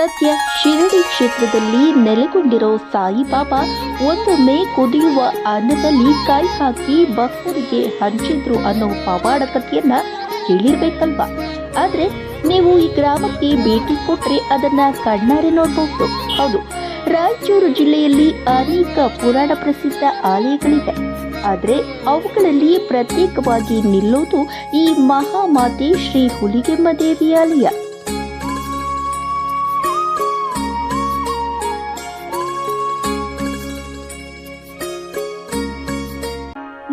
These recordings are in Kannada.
ಸದ್ಯ ಶಿರಡಿ ಕ್ಷೇತ್ರದಲ್ಲಿ ನೆಲೆಗೊಂಡಿರೋ ಸಾಯಿಬಾಬಾ ಒಂದೊಮ್ಮೆ ಕುದಿಯುವ ಅನ್ನದಲ್ಲಿ ಕೈ ಹಾಕಿ ಭಕ್ತರಿಗೆ ಹಂಚಿದ್ರು ಅನ್ನೋ ಪವಾಡ ಕಥೆಯನ್ನ ಕೇಳಿರ್ಬೇಕಲ್ವಾ? ಆದ್ರೆ ನೀವು ಈ ಗ್ರಾಮಕ್ಕೆ ಭೇಟಿ ಕೊಟ್ರೆ ಅದನ್ನ ಕಣ್ಣಾರೆ ನೋಡಬಹುದು ಹೌದು, ರಾಯಚೂರು ಜಿಲ್ಲೆಯಲ್ಲಿ ಅನೇಕ ಪುರಾಣ ಪ್ರಸಿದ್ಧ ಆಲಯಗಳಿವೆ. ಆದರೆ ಅವುಗಳಲ್ಲಿ ಪ್ರತ್ಯೇಕವಾಗಿ ನಿಲ್ಲೋದು ಈ ಮಹಾಮಾತೆ ಶ್ರೀ ಹುಲಿಗೆಮ್ಮ ದೇವಿ ಆಲಯ.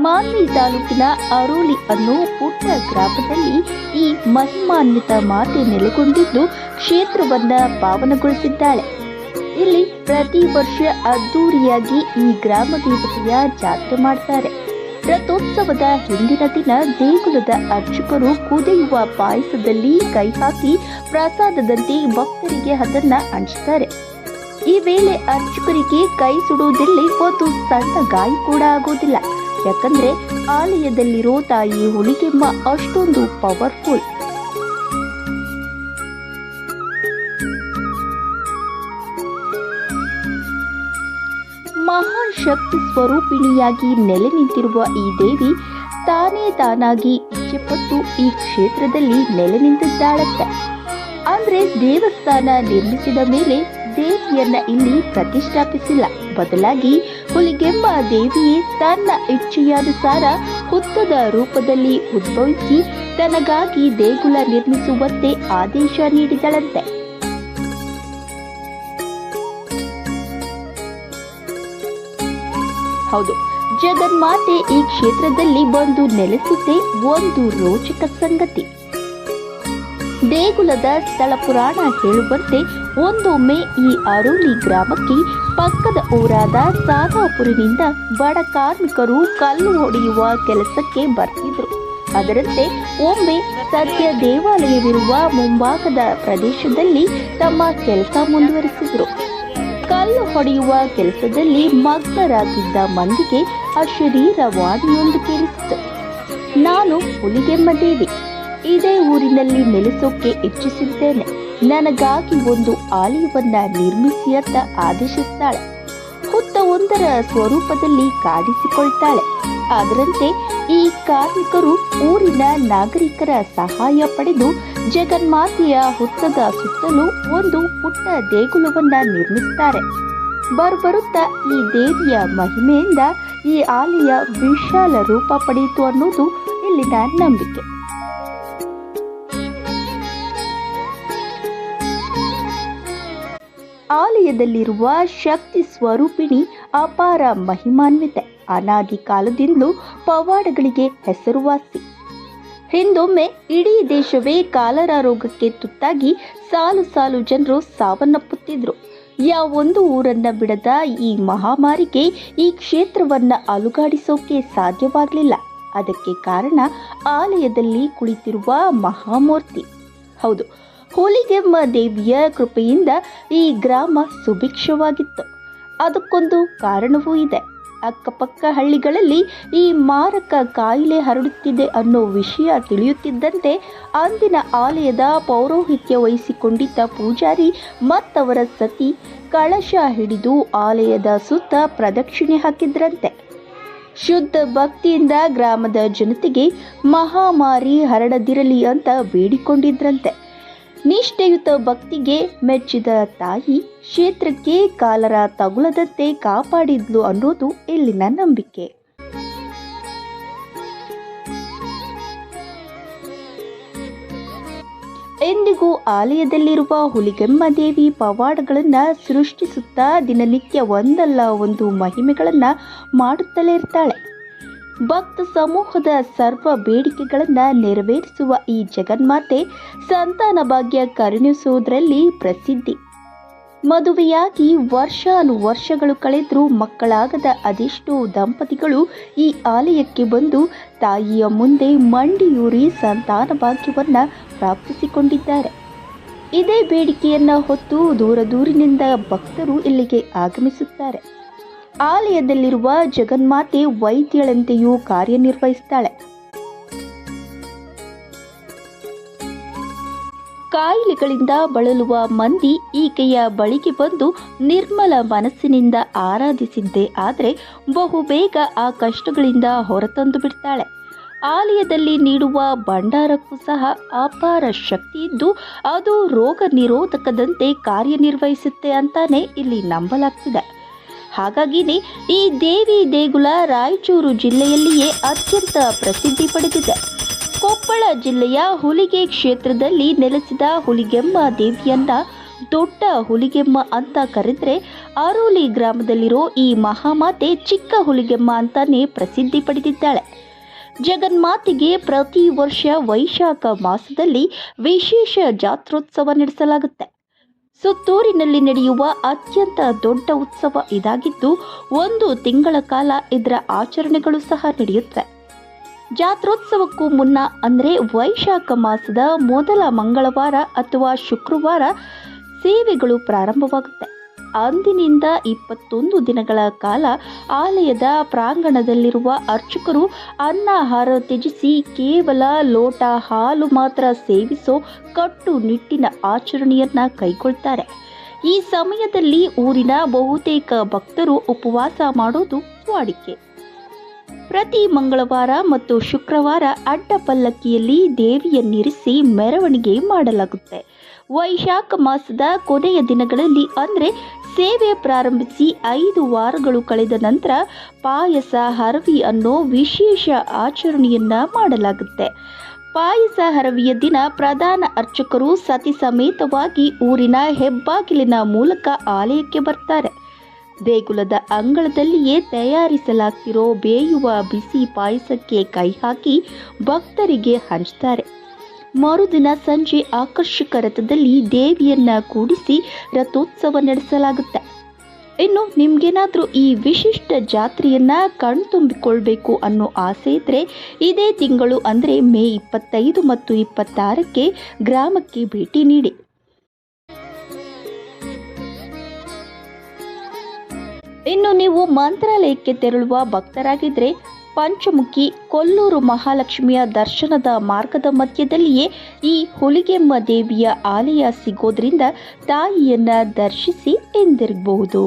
ಮಾನ್ವಿ ತಾಲೂಕಿನ ಅರೋಲಿ ಅನ್ನೋ ಪುಟ್ಟ ಗ್ರಾಮದಲ್ಲಿ ಈ ಮಹಿಮಾನ್ವಿತ ಮಾತೆ ನೆಲೆಗೊಂಡಿದ್ದು ಕ್ಷೇತ್ರವನ್ನ ಪಾವನಗೊಳಿಸಿದ್ದಾಳೆ. ಇಲ್ಲಿ ಪ್ರತಿ ವರ್ಷ ಅದ್ದೂರಿಯಾಗಿ ಈ ಗ್ರಾಮ ದೇವತೆಯ ಜಾತ್ರೆ ಮಾಡ್ತಾರೆ. ರಥೋತ್ಸವದ ಹಿಂದಿನ ದಿನ ದೇಗುಲದ ಅರ್ಚಕರು ಕುದಿಯುವ ಪಾಯಸದಲ್ಲಿ ಕೈ ಹಾಕಿ ಪ್ರಸಾದದಂತೆ ಭಕ್ತರಿಗೆ ಅದನ್ನ ಹಂಚುತ್ತಾರೆ ಈ ವೇಳೆ ಅರ್ಚಕರಿಗೆ ಕೈ ಸುಡುವುದಿಲ್ಲ ಒಂದು ಸಣ್ಣ ಗಾಯ ಕೂಡ ಆಗೋದಿಲ್ಲ. ಯಾಕಂದ್ರೆ ಆಲಯದಲ್ಲಿರೋ ತಾಯಿ ಹುಲಿಗೆಮ್ಮ ಅಷ್ಟೊಂದು ಪವರ್ಫುಲ್ ಮಹಾನ್ ಶಕ್ತಿ ಸ್ವರೂಪಿಣಿಯಾಗಿ ನೆಲೆ ನಿಂತಿರುವ ಈ ದೇವಿ ತಾನೇ ತಾನಾಗಿ ಇಚ್ಛೆಪಟ್ಟು ಈ ಕ್ಷೇತ್ರದಲ್ಲಿ ನೆಲೆ ನಿಂತಿದ್ದಾಳತ್ತೆ ಅಂದ್ರೆ ದೇವಸ್ಥಾನ ನಿರ್ಮಿಸಿದ ಮೇಲೆ ದೇವಿಯನ್ನ ಇಲ್ಲಿ ಪ್ರತಿಷ್ಠಾಪಿಸಿಲ್ಲ. ಬದಲಾಗಿ ಹುಲಿಗೆಮ್ಮ ದೇವಿಯೇ ತನ್ನ ಇಚ್ಛೆಯಾನುಸಾರ ಹುತ್ತದ ರೂಪದಲ್ಲಿ ಉದ್ಭವಿಸಿ ತನಗಾಗಿ ದೇಗುಲ ನಿರ್ಮಿಸುವಂತೆ ಆದೇಶ ನೀಡಿದಳಂತೆ. ಹೌದು, ಜಗನ್ಮಾತೆ ಈ ಕ್ಷೇತ್ರದಲ್ಲಿ ಬಂದು ನೆಲೆಸುತ್ತೆ ಒಂದು ರೋಚಕ ಸಂಗತಿ. ದೇಗುಲದ ಸ್ಥಳ ಪುರಾಣ ಹೇಳುವಂತೆ ಒಂದೊಮ್ಮೆ ಈ ಅರೋಲಿ ಗ್ರಾಮಕ್ಕೆ ಪಕ್ಕದ ಊರಾದ ಸಾಧಾಪುರಿನಿಂದ ಬಡ ಕಾರ್ಮಿಕರು ಕಲ್ಲು ಹೊಡೆಯುವ ಕೆಲಸಕ್ಕೆ ಬರ್ತಿದ್ರು. ಅದರಂತೆ ಒಮ್ಮೆ ಸದ್ಯ ದೇವಾಲಯವಿರುವ ಮುಂಭಾಗದ ಪ್ರದೇಶದಲ್ಲಿ ತಮ್ಮ ಕೆಲಸ ಮುಂದುವರಿಸಿದ್ರು. ಕಲ್ಲು ಹೊಡೆಯುವ ಕೆಲಸದಲ್ಲಿ ಮಗ್ನರಾಗಿದ್ದ ಮಂದಿಗೆ ಅಶರೀರ ವಾಣಿಯೊಂದು ಕೇಳಿಸಿತು ನಾನು ಹುಲಿಗೆಮ್ಮ ದೇವಿ ಇದೇ ಊರಿನಲ್ಲಿ ನೆಲೆಸೋಕೆ ಇಚ್ಛಿಸಿದ್ದೇನೆ. ನನಗಾಗಿ ಒಂದು ಆಲಯವನ್ನ ನಿರ್ಮಿಸಿ ಅಂತ ಆದೇಶಿಸ್ತಾಳೆ. ಹುತ್ತ ಒಂದರ ಸ್ವರೂಪದಲ್ಲಿ ಕಾಡಿಸಿಕೊಳ್ತಾಳೆ ಅದರಂತೆ ಈ ಕಾರ್ಮಿಕರು ಊರಿನ ನಾಗರಿಕರ ಸಹಾಯ ಪಡೆದು ಜಗನ್ಮಾತೆಯ ಹುತ್ತದ ಸುತ್ತಲೂ ಒಂದು ಪುಟ್ಟ ದೇಗುಲವನ್ನ ನಿರ್ಮಿಸ್ತಾರೆ. ಬರ್ಬರುತ್ತಾ ಈ ದೇವಿಯ ಮಹಿಮೆಯಿಂದ ಈ ಆಲಯ ವಿಶಾಲ ರೂಪ ಪಡೆಯಿತು ಅನ್ನೋದು ಇಲ್ಲಿನ ನಂಬಿಕೆ. ಆಲಯದಲ್ಲಿರುವ ಶಕ್ತಿ ಸ್ವರೂಪಿಣಿ ಅಪಾರ ಮಹಿಮಾನ್ವಿತೆ ಅನಾದಿ ಕಾಲದಿಂದಲೂ ಪವಾಡಗಳಿಗೆ ಹೆಸರುವಾಸಿ. ಹಿಂದೊಮ್ಮೆ ಇಡೀ ದೇಶವೇ ಕಾಲರ ರೋಗಕ್ಕೆ ತುತ್ತಾಗಿ ಸಾಲು ಸಾಲು ಜನರು ಸಾವನ್ನಪ್ಪುತ್ತಿದ್ರು. ಯಾವೊಂದು ಊರನ್ನ ಬಿಡದ ಈ ಮಹಾಮಾರಿಗೆ ಈ ಕ್ಷೇತ್ರವನ್ನ ಅಲುಗಾಡಿಸೋಕೆ ಸಾಧ್ಯವಾಗಲಿಲ್ಲ. ಅದಕ್ಕೆ ಕಾರಣ ಆಲಯದಲ್ಲಿ ಕುಳಿತಿರುವ ಮಹಾಮೂರ್ತಿ. ಹೌದು ಹೋಲಿಗೆಮ್ಮ ದೇವಿಯ ಕೃಪೆಯಿಂದ ಈ ಗ್ರಾಮ ಸುಭಿಕ್ಷವಾಗಿತ್ತು. ಅದಕ್ಕೊಂದು ಕಾರಣವೂ ಇದೆ. ಅಕ್ಕಪಕ್ಕ ಹಳ್ಳಿಗಳಲ್ಲಿ ಈ ಮಾರಕ ಕಾಯಿಲೆ ಹರಡುತ್ತಿದೆ ಅನ್ನೋ ವಿಷಯ ತಿಳಿಯುತ್ತಿದ್ದಂತೆ ಅಂದಿನ ಆಲಯದ ಪೌರೋಹಿತ್ಯ ವಹಿಸಿಕೊಂಡಿದ್ದ ಪೂಜಾರಿ ಮತ್ತವರ ಸತಿ ಕಳಶ ಹಿಡಿದು ಆಲಯದ ಸುತ್ತ ಪ್ರದಕ್ಷಿಣೆ ಹಾಕಿದ್ರಂತೆ. ಶುದ್ಧ ಭಕ್ತಿಯಿಂದ ಗ್ರಾಮದ ಜನತೆಗೆ ಮಹಾಮಾರಿ ಹರಡದಿರಲಿ ಅಂತ ಬೇಡಿಕೊಂಡಿದ್ರಂತೆ. ನಿಷ್ಠೆಯುತ ಭಕ್ತಿಗೆ ಮೆಚ್ಚಿದ ತಾಯಿ ಕ್ಷೇತ್ರಕ್ಕೆ ಕಾಲರ ತಗುಲದಂತೆ ಕಾಪಾಡಿದ್ಲು ಅನ್ನೋದು ಇಲ್ಲಿನ ನಂಬಿಕೆ. ಎಂದಿಗೂ ಆಲಯದಲ್ಲಿರುವ ಹುಲಿಗೆಮ್ಮ ದೇವಿ ಪವಾಡಗಳನ್ನು ಸೃಷ್ಟಿಸುತ್ತಾ ದಿನನಿತ್ಯ ಒಂದಲ್ಲ ಒಂದು ಮಹಿಮೆಗಳನ್ನು ಮಾಡುತ್ತಲೇ ಇರ್ತಾಳೆ. ಭಕ್ತ ಸಮೂಹದ ಸರ್ವ ಬೇಡಿಕೆಗಳನ್ನು ನೆರವೇರಿಸುವ ಈ ಜಗನ್ಮಾತೆ ಸಂತಾನ ಭಾಗ್ಯ ಕರುಣಿಸುವುದರಲ್ಲಿ ಪ್ರಸಿದ್ಧಿ. ಮದುವೆಯಾಗಿ ವರ್ಷಾನು ವರ್ಷಗಳು ಕಳೆದರೂ ಮಕ್ಕಳಾಗದ ಅದೆಷ್ಟೋ ದಂಪತಿಗಳು ಈ ಆಲಯಕ್ಕೆ ಬಂದು ತಾಯಿಯ ಮುಂದೆ ಮಂಡಿಯೂರಿ ಸಂತಾನ ಭಾಗ್ಯವನ್ನು ಪ್ರಾಪ್ತಿಸಿಕೊಂಡಿದ್ದಾರೆ. ಇದೇ ಬೇಡಿಕೆಯನ್ನು ಹೊತ್ತು ದೂರ ದೂರಿನಿಂದ ಭಕ್ತರು ಇಲ್ಲಿಗೆ ಆಗಮಿಸುತ್ತಾರೆ. ಆಲಯದಲ್ಲಿರುವ ಜಗನ್ಮಾತೆ ವೈದ್ಯಳಂತೆಯೂ ಕಾರ್ಯನಿರ್ವಹಿಸ್ತಾಳೆ. ಕಾಯಿಲೆಗಳಿಂದ ಬಳಲುವ ಮಂದಿ ಈಕೆಯ ಬಳಿಗೆ ಬಂದು ನಿರ್ಮಲ ಮನಸ್ಸಿನಿಂದ ಆರಾಧಿಸಿದ್ದೇ ಆದರೆ ಬಹುಬೇಗ ಆ ಕಷ್ಟಗಳಿಂದ ಹೊರತಂದು ಬಿಡ್ತಾಳೆ. ಆಲಯದಲ್ಲಿ ನೀಡುವ ಭಂಡಾರಕ್ಕೂ ಸಹ ಅಪಾರ ಶಕ್ತಿ ಇದ್ದು ಅದು ರೋಗ ನಿರೋಧಕದಂತೆ ಕಾರ್ಯನಿರ್ವಹಿಸುತ್ತೆ ಅಂತಾನೆ ಇಲ್ಲಿ ನಂಬಲಾಗ್ತಿದೆ. ಹಾಗಾಗಿನೇ ಈ ದೇವಿ ದೇಗುಲ ರಾಯಚೂರು ಜಿಲ್ಲೆಯಲ್ಲಿಯೇ ಅತ್ಯಂತ ಪ್ರಸಿದ್ಧಿ ಪಡೆದಿದೆ. ಕೊಪ್ಪಳ ಜಿಲ್ಲೆಯ ಹುಲಿಗೆ ಕ್ಷೇತ್ರದಲ್ಲಿ ನೆಲೆಸಿದ ಹುಲಿಗೆಮ್ಮ ದೇವಿಯನ್ನ ದೊಡ್ಡ ಹುಲಿಗೆಮ್ಮ ಅಂತ ಕರೆದ್ರೆ ಆರೋಲಿ ಗ್ರಾಮದಲ್ಲಿರೋ ಈ ಮಹಾಮಾತೆ ಚಿಕ್ಕ ಹುಲಿಗೆಮ್ಮ ಅಂತಾನೆ ಪ್ರಸಿದ್ಧಿ ಪಡೆದಿದ್ದಾಳೆ. ಜಗನ್ಮಾತೆಗೆ ಪ್ರತಿ ವರ್ಷ ವೈಶಾಖ ಮಾಸದಲ್ಲಿ ವಿಶೇಷ ಜಾತ್ರೋತ್ಸವ ನಡೆಸಲಾಗುತ್ತೆ. ಸುತ್ತೂರಿನಲ್ಲಿ ನಡೆಯುವ ಅತ್ಯಂತ ದೊಡ್ಡ ಉತ್ಸವ ಇದಾಗಿದ್ದು, ಒಂದು ತಿಂಗಳ ಕಾಲ ಇದರ ಆಚರಣೆಗಳು ಸಹ ನಡೆಯುತ್ತವೆ. ಜಾತ್ರೋತ್ಸವಕ್ಕೂ ಮುನ್ನ, ಅಂದರೆ ವೈಶಾಖ ಮಾಸದ ಮೊದಲ ಮಂಗಳವಾರ ಅಥವಾ ಶುಕ್ರವಾರ ಸೇವೆಗಳು ಪ್ರಾರಂಭವಾಗುತ್ತೆ. ಅಂದಿನಿಂದ ಇಪ್ಪತ್ತೊಂದು ದಿನಗಳ ಕಾಲ ಆಲಯದ ಪ್ರಾಂಗಣದಲ್ಲಿರುವ ಅರ್ಚಕರು ಅನ್ನಾಹಾರ ತ್ಯಜಿಸಿ ಕೇವಲ ಲೋಟ ಹಾಲು ಮಾತ್ರ ಸೇವಿಸೋ ಕಟ್ಟುನಿಟ್ಟಿನ ಆಚರಣೆಯನ್ನ ಕೈಗೊಳ್ತಾರೆ. ಈ ಸಮಯದಲ್ಲಿ ಊರಿನ ಬಹುತೇಕ ಭಕ್ತರು ಉಪವಾಸ ಮಾಡೋದು ವಾಡಿಕೆ. ಪ್ರತಿ ಮಂಗಳವಾರ ಮತ್ತು ಶುಕ್ರವಾರ ಅಡ್ಡ ಪಲ್ಲಕ್ಕಿಯಲ್ಲಿ ದೇವಿಯನ್ನಿರಿಸಿ ಮೆರವಣಿಗೆ ಮಾಡಲಾಗುತ್ತೆ. ವೈಶಾಖ ಮಾಸದ ಕೊನೆಯ ದಿನಗಳಲ್ಲಿ, ಅಂದರೆ ಸೇವೆ ಪ್ರಾರಂಭಿಸಿ ಐದು ವಾರಗಳು ಕಳೆದ ನಂತರ ಪಾಯಸ, ಹರವಿ ಅನ್ನೋ ವಿಶೇಷ ಆಚರಣೆಯನ್ನ ಮಾಡಲಾಗುತ್ತೆ. ಪಾಯಸ, ಹರವಿಯ ದಿನ ಪ್ರಧಾನ ಅರ್ಚಕರು ಸತಿ ಸಮೇತವಾಗಿ ಊರಿನ ಹೆಬ್ಬಾಗಿಲಿನ ಮೂಲಕ ಆಲಯಕ್ಕೆ ಬರ್ತಾರೆ. ದೇಗುಲದ ಅಂಗಳದಲ್ಲಿಯೇ ತಯಾರಿಸಲಾಗ್ತಿರೋ ಬೇಯುವ ಬಿಸಿ ಪಾಯಸಕ್ಕೆ ಕೈ ಹಾಕಿ ಭಕ್ತರಿಗೆ ಹಂಚ್ತಾರೆ. ಮರುದಿನ ಸಂಜೆ ಆಕರ್ಷಕ ರಥದಲ್ಲಿ ದೇವಿಯನ್ನ ಕೂಡಿಸಿ ರಥೋತ್ಸವ ನಡೆಸಲಾಗುತ್ತೆ. ಇನ್ನು ನಿಮ್ಗೇನಾದ್ರೂ ಈ ವಿಶಿಷ್ಟ ಜಾತ್ರೆಯನ್ನ ಕಣ್ತುಂಬಿಕೊಳ್ಬೇಕು ಅನ್ನೋ ಆಸೆ ಇದ್ರೆ ಇದೇ ತಿಂಗಳು ಅಂದರೆ ಮೇ ಇಪ್ಪತ್ತೈದು ಮತ್ತು ಇಪ್ಪತ್ತಾರಕ್ಕೆ ಗ್ರಾಮಕ್ಕೆ ಭೇಟಿ ನೀಡಿ. ಇನ್ನು ನೀವು ಮಂತ್ರಾಲಯಕ್ಕೆ ತೆರಳುವ ಭಕ್ತರಾಗಿದ್ರೆ ಪಂಚಮುಖಿ ಕೊಲ್ಲೂರು ಮಹಾಲಕ್ಷ್ಮಿಯ ದರ್ಶನದ ಮಾರ್ಗದ ಮಧ್ಯದಲ್ಲಿಯೇ ಈ ಹುಲಿಗೆಮ್ಮ ದೇವಿಯ ಆಲಯ ಸಿಗೋದ್ರಿಂದ ತಾಯಿಯನ್ನ ದರ್ಶಿಸಿ ಹಿಂದಿರುಗಬಹುದು